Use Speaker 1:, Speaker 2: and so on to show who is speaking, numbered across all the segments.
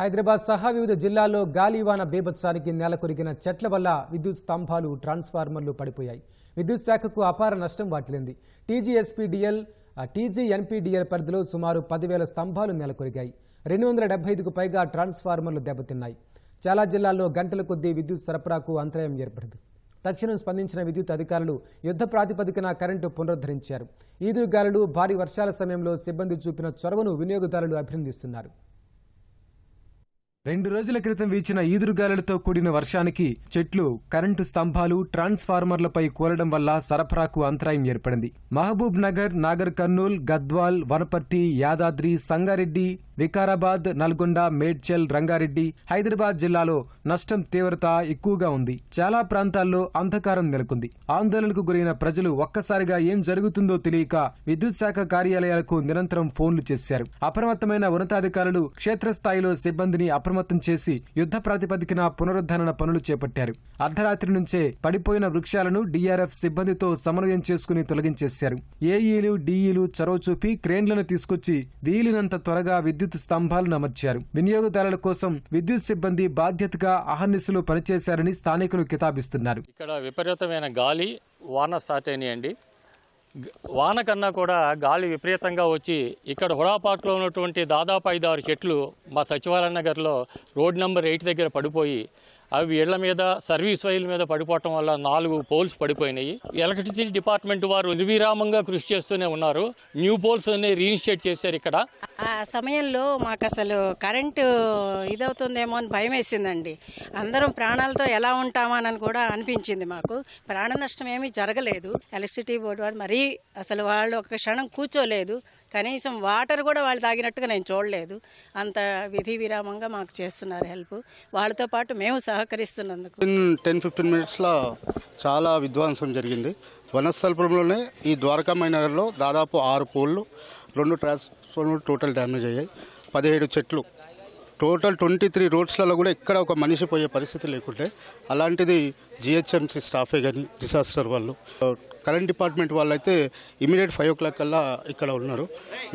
Speaker 1: హైదరాబాద్ సహా వివిధ జిల్లాల్లో గాలివాన బీభత్సానికి నెలకొరిగిన చెట్ల వల్ల విద్యుత్ స్తంభాలు ట్రాన్స్ఫార్మర్లు పడిపోయాయి. విద్యుత్ శాఖకు అపార నష్టం వాటిల్లింది. టీజీఎస్పీడీఎల్ టీజీఎన్పీడీఎల్ పరిధిలో సుమారు పదివేల స్తంభాలు నెలకొరిగాయి. రెండు వందల డెబ్బై ఐదుకు పైగా ట్రాన్స్ఫార్మర్లు దెబ్బతిన్నాయి. చాలా జిల్లాల్లో గంటల కొద్దీ విద్యుత్ సరఫరాకు అంతరాయం ఏర్పడింది. తక్షణం స్పందించిన విద్యుత్ అధికారులు యుద్ధ ప్రాతిపదికన కరెంటు పునరుద్ధరించారు. ఈదురుగాలులు భారీ వర్షాల సమయంలో సిబ్బంది చూపిన చొరవను వినియోగదారులు అభినందిస్తున్నారు. రెండు రోజుల క్రితం వీచిన ఈదురుగాలులతో కూడిన వర్షానికి చెట్లు కరెంటు స్తంభాలు ట్రాన్స్ఫార్మర్లపై కూలడం వల్ల సరఫరాకు అంతరాయం ఏర్పడింది. మహబూబ్ నగర్ నాగర్ కర్నూల్ గద్వాల్ వనపర్తి యాదాద్రి సంగారెడ్డి వికారాబాద్ నల్గొండ మేడ్చల్ రంగారెడ్డి హైదరాబాద్ జిల్లాలో నష్టం తీవ్రత ఎక్కువగా ఉంది. చాలా ప్రాంతాల్లో అంధకారం నెలకొంది. ఆందోళనకు గురైన ప్రజలు ఒక్కసారిగా ఏం జరుగుతుందో తెలియక విద్యుత్ శాఖ కార్యాలయాలకు నిరంతరం ఫోన్లు చేశారు. అప్రమత్తమైన ఉన్నతాధికారులు క్షేత్రస్థాయిలో సిబ్బందిని అప్రమత్తం చేసి యుద్ధ ప్రాతిపదికన పునరుద్ధరణ పనులు చేపట్టారు. అర్ధరాత్రి నుంచే పడిపోయిన వృక్షాలను డీఆర్ఎఫ్ సిబ్బందితో సమన్వయం చేసుకుని తొలగించేశారు. ఏఈలు డీఈలు చొరవ చూపి క్రేన్లను తీసుకొచ్చి వీలినంత త్వరగా విద్యుత్ విద్యుత్ స్తంభాలను అమర్చారు వినియోగదారుల కోసం విద్యుత్ సిబ్బంది బాధ్యతగా అహర్నిశలు పనిచేశారని స్థానికులు కితాబిస్తున్నారు.
Speaker 2: ఇక్కడ విపరీతమైన గాలి వాన స్టార్ట్ అయినాయండి. వాన కన్నా కూడా గాలి విపరీతంగా వచ్చి ఇక్కడ హుడాపాట్లో ఉన్నటువంటి దాదాపు ఐదు ఆరు చెట్లు మా సచివాలయ నగర్లో రోడ్ నెంబర్ ఎయిట్ దగ్గర పడిపోయి అవి ఇళ్ళ మీద సర్వీస్ వైల్ మీద పడిపోవటం వల్ల నాలుగు పోల్స్ పడిపోయినాయి. ఎలక్ట్రిసిటీ డిపార్ట్మెంట్ వారు నిర్విరామంగా కృషి చేస్తూనే ఉన్నారు. న్యూ పోల్స్ అన్ని రీఇన్స్టేట్ చేశారు ఇక్కడ.
Speaker 3: ఆ సమయంలో మాకు అసలు కరెంటు ఇదవుతుందేమో అని భయం వేసిందండి అందరం ప్రాణాలతో ఎలా ఉంటామానని కూడా అనిపించింది మాకు. ప్రాణ నష్టం ఏమీ జరగలేదు. ఎలక్ట్రిసిటీ బోర్డు వారు మరీ అసలు వాళ్ళు ఒక క్షణం కూర్చోలేదు. కనీసం వాటర్ కూడా వాళ్ళు తాగినట్టుగా నేను చూడలేదు. అంత విధి విరామంగా మాకు చేస్తున్నారు హెల్ప్. వాళ్ళతో పాటు మేము సహకరిస్తున్నందుకు.
Speaker 4: టెన్ ఫిఫ్టీన్ మినిట్స్లో చాలా విధ్వంసం జరిగింది. వనస్థలపురంలోనే ఈ ద్వారకామయ నగర్లో దాదాపు ఆరు పోల్లు రెండు ట్రాన్స్ఫార్మర్ టోటల్ డ్యామేజ్ అయ్యాయి. పదిహేడు చెట్లు. టోటల్ ట్వంటీ త్రీ రోడ్స్లలో కూడా ఎక్కడ ఒక మనిషి పోయే పరిస్థితి లేకుంటే అలాంటిది జిహెచ్ఎంసీ స్టాఫే కానీ డిసాస్టర్ వాళ్ళు. కరెంట్ డిపార్ట్మెంట్ వాళ్ళు అయితే ఇమీడియట్ ఫైవ్ ఓ క్లాక్ కల్లా ఇక్కడ ఉన్నారు.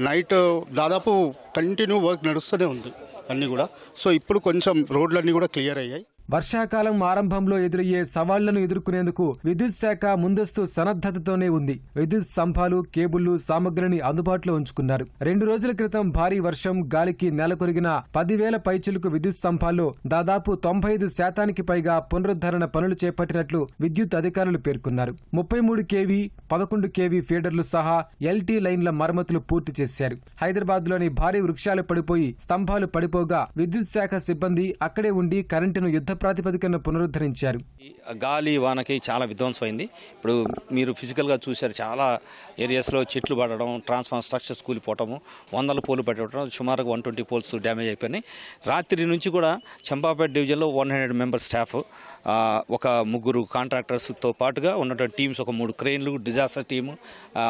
Speaker 4: నైట్ దాదాపు కంటిన్యూ వర్క్ నడుస్తూనే ఉంది అన్నీ కూడా. సో ఇప్పుడు కొంచెం రోడ్లన్నీ కూడా క్లియర్ అయ్యాయి.
Speaker 1: వర్షాకాలం ఆరంభంలో ఎదురయ్యే సవాళ్ళను ఎదుర్కొనేందుకు విద్యుత్ శాఖ ముందస్తు సన్నద్ధతతోనే ఉంది. విద్యుత్ స్తంభాలు కేబుళ్ళు సామగ్రిని అందుబాటులో ఉంచుకున్నారు. రెండు రోజుల క్రితం భారీ వర్షం గాలికి నెలకొరిగిన పదివేల పైచిలుకు విద్యుత్ స్తంభాల్లో దాదాపు తొంభై ఐదు శాతానికి పైగా పునరుద్ధరణ పనులు చేపట్టినట్లు విద్యుత్ అధికారులు పేర్కొన్నారు. ముప్పై మూడు కేవీ పదకొండు కేవీ ఫీడర్లు సహా ఎల్టీ లైన్ల మరమ్మతులు పూర్తి చేశారు. హైదరాబాద్లోని భారీ వృక్షాలు పడిపోయి స్తంభాలు పడిపోగా విద్యుత్ శాఖ సిబ్బంది అక్కడే ఉండి కరెంటును యుద్ధ ప్రాతిపదికన పునరుద్ధరించారు.
Speaker 5: గాలి వానకి చాలా విధ్వంసం అయింది ఇప్పుడు మీరు ఫిజికల్గా చూశారు చాలా ఏరియాస్లో చెట్లు పడడం ట్రాన్స్ఫార్మర్ స్ట్రక్చర్స్ కూలిపోవటము వందల పోలు పెట్టడం సుమారుగా వన్ ట్వంటీ పోల్స్ డ్యామేజ్ అయిపోయినాయి. రాత్రి నుంచి కూడా చంపాపేట డివిజన్లో వన్ హండ్రెడ్ మెంబర్ స్టాఫ్ ఒక ముగ్గురు కాంట్రాక్టర్స్తో పాటుగా ఉన్నటువంటి టీమ్స్ ఒక మూడు క్రెయిన్లు డిజాస్టర్ టీము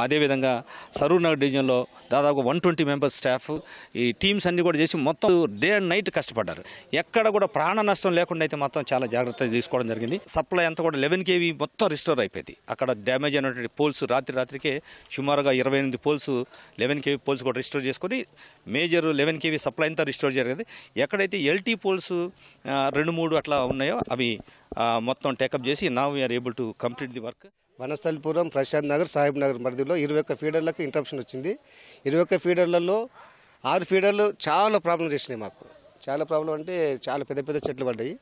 Speaker 5: అదేవిధంగా సరూర్ నగర్ డివిజన్లో దాదాపు వన్ ట్వంటీ మెంబర్స్ స్టాఫ్ ఈ టీమ్స్ అన్ని కూడా చేసి మొత్తం డే అండ్ నైట్ కష్టపడ్డారు. ఎక్కడ కూడా ప్రాణ నష్టం లేకుండా అయితే మొత్తం చాలా జాగ్రత్త తీసుకోవడం జరిగింది. సప్లై అంతా కూడా లెవెన్ కేవీ మొత్తం రిస్టోర్ అయిపోయింది. అక్కడ డ్యామేజ్ అయినటువంటి పోల్స్ రాత్రి రాత్రికే సుమారుగా ఇరవై ఎనిమిది పోల్స్ లెవెన్ కేవీ పోల్స్ కూడా రిస్టోర్ చేసుకొని మేజర్ లెవెన్ కేవీ సప్లై అంతా రిస్టోర్ జరిగింది. ఎక్కడైతే ఎల్టీ పోల్స్ రెండు మూడు అట్లా ఉన్నాయో అవి మొత్తం టేకప్ చేసి నా we are able to complete the work
Speaker 6: Vanasthalipuram Prashanth Nagar Sahib Nagar పరిధిలో ఇరవై ఒక్క ఫీడర్లకు ఇంటరప్షన్ వచ్చింది. ఇరవై ఒక్క ఫీడర్లలో ఆరు ఫీడర్లు చాలా ప్రాబ్లం చేసినాయి మాకు. చాలా ప్రాబ్లం అంటే చాలా పెద్ద పెద్ద చెట్లు పడ్డాయి.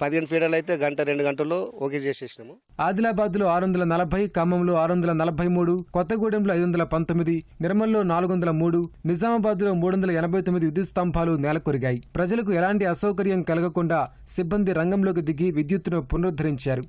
Speaker 6: పదిహేను ఫీడర్లు అయితే గంట రెండు గంటల్లో ఓకే చేసేసినాము.
Speaker 1: ఆదిలాబాద్లో ఆరు వందల నలభై ఖమ్మంలో ఆరు వందల నలభై మూడు కొత్తగూడెంలో ఐదు వందల పంతొమ్మిది నిర్మల్లో నాలుగు వందల మూడు నిజామాబాద్లో మూడు వందల ఎనభై తొమ్మిది విద్యుత్ స్తంభాలు నెలకొరిగాయి. ప్రజలకు ఎలాంటి అసౌకర్యం కలగకుండా సిబ్బంది రంగంలోకి దిగి విద్యుత్తును పునరుద్ధరించారు.